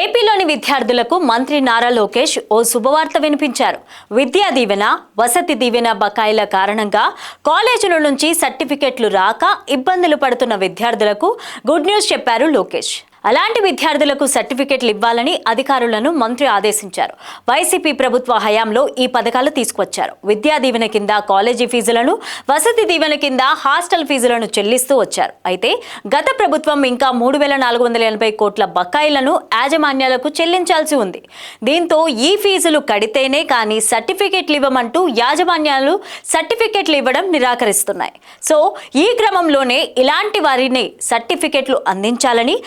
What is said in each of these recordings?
ఏపీలోని విద్యార్థులకు మంత్రి నారా లోకేష్ ఓ శుభవార్త వినిపించారు. విద్యా దీవెన వసతి దీవెన బకాయిల కారణంగా కాలేజీల నుంచి సర్టిఫికెట్లు రాక ఇబ్బందులు పడుతున్న విద్యార్థులకు గుడ్ న్యూస్ చెప్పారు లోకేష్. అలాంటి విద్యార్థులకు సర్టిఫికెట్లు ఇవ్వాలని అధికారులను మంత్రి ఆదేశించారు. వైసీపీ ప్రభుత్వ హయాంలో ఈ పథకాలు తీసుకొచ్చారు విద్యా దీవెన కింద కాలేజీ ఫీజులను వసతి దీవెన కింద హాస్టల్ ఫీజులను చెల్లిస్తూ వచ్చారు. అయితే గత ప్రభుత్వం ఇంకా మూడు వేల నాలుగు వందల ఎనభై కోట్ల బకాయిలను యాజమాన్యాలకు చెల్లించాల్సి ఉంది. దీంతో ఈ ఫీజులు కడితేనే కానీ సర్టిఫికెట్లు ఇవ్వమంటూ యాజమాన్యాలు సర్టిఫికెట్లు ఇవ్వడం నిరాకరిస్తున్నాయి. సో ఈ క్రమంలోనే ఇలాంటి వారిని సర్టిఫికెట్లు అందించాలని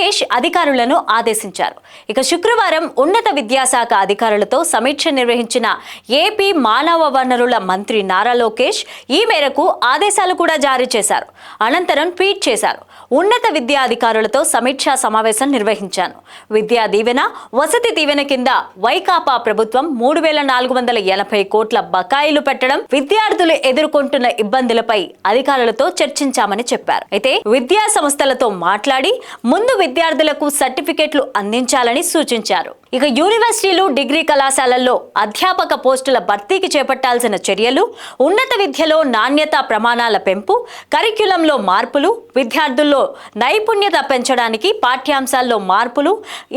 లోకేష్ అధికారులను ఆదేశించారు. ఇక శుక్రవారం ఉన్నత విద్యాశాఖ అధికారులతో సమీక్ష నిర్వహించిన ఏపీ మానవ వనరుల మంత్రి నారా లోకేష్ ఈ మేరకు ఆదేశాలు కూడా జారీ చేశారు. అనంతరం ట్వీట్ చేశారు. ఉన్నత విద్యా అధికారులతో సమీక్షా సమావేశం నిర్వహించాను. విద్యా దీవెన వసతి దీవెన కింద వైకాపా ప్రభుత్వం మూడు వేల నాలుగు వందల ఎనభై కోట్ల బకాయిలు పెట్టడం విద్యార్థులు ఎదుర్కొంటున్న ఇబ్బందులపై అధికారులతో చర్చించామని చెప్పారు. అయితే విద్యా సంస్థలతో మాట్లాడి ముందు విద్యార్థులకు సర్టిఫికెట్లు అందించాలని సూచించారు. ఇక యూనివర్సిటీలు డిగ్రీ కళాశాలల్లో అధ్యాపక పోస్టుల భర్తీకి చేపట్టాల్సిన చర్యలు ఉన్నత విద్యలో నాణ్యత ప్రమాణాల పెంపు కరిక్యులంలో మార్పులు విద్యార్థుల్లో నైపుణ్యత పెంచడానికి పాఠ్యాంశాల్లో మార్పులు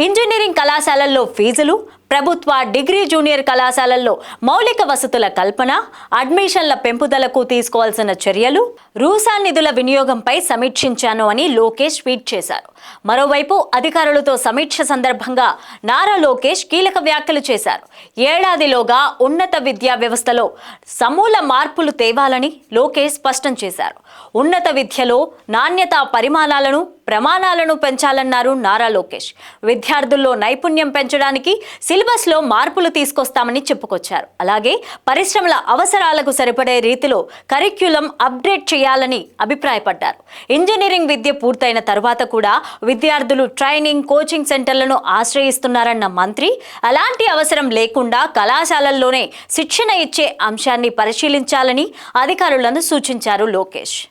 ఇంజనీరింగ్ కళాశాలల్లో ఫీజులు ప్రభుత్వ డిగ్రీ జూనియర్ కళాశాలల్లో మౌలిక వసతుల కల్పన అడ్మిషన్ల పెంపుదలకు తీసుకోవాల్సిన చర్యలు రూసా నిధుల వినియోగంపై సమీక్షించాను అని లోకేష్ ట్వీట్ చేశారు. మరోవైపు అధికారులతో సమీక్ష సందర్భంగా నారా లోకేష్ కీలక వ్యాఖ్యలు చేశారు. ఏడాదిలోగా ఉన్నత విద్యా వ్యవస్థలో సమూల మార్పులు తేవాలని లోకేష్ స్పష్టం చేశారు. ఉన్నత విద్యలో నాణ్యత పరిమాణాలను ప్రమాణాలను పెంచాలన్నారు నారా లోకేష్. విద్యార్థుల్లో నైపుణ్యం పెంచడానికి సిలబస్లో మార్పులు తీసుకొస్తామని చెప్పుకొచ్చారు. అలాగే పరిశ్రమల అవసరాలకు సరిపడే రీతిలో కరిక్యులం అప్డేట్ చేయాలని అభిప్రాయపడ్డారు. ఇంజనీరింగ్ విద్య పూర్తయిన తర్వాత కూడా విద్యార్థులు ట్రైనింగ్ కోచింగ్ సెంటర్లను ఆశ్రయిస్తున్నారన్న మంత్రి అలాంటి అవసరం లేకుండా కళాశాలల్లోనే శిక్షణ ఇచ్చే అంశాన్ని పరిశీలించాలని అధికారులను సూచించారు లోకేష్.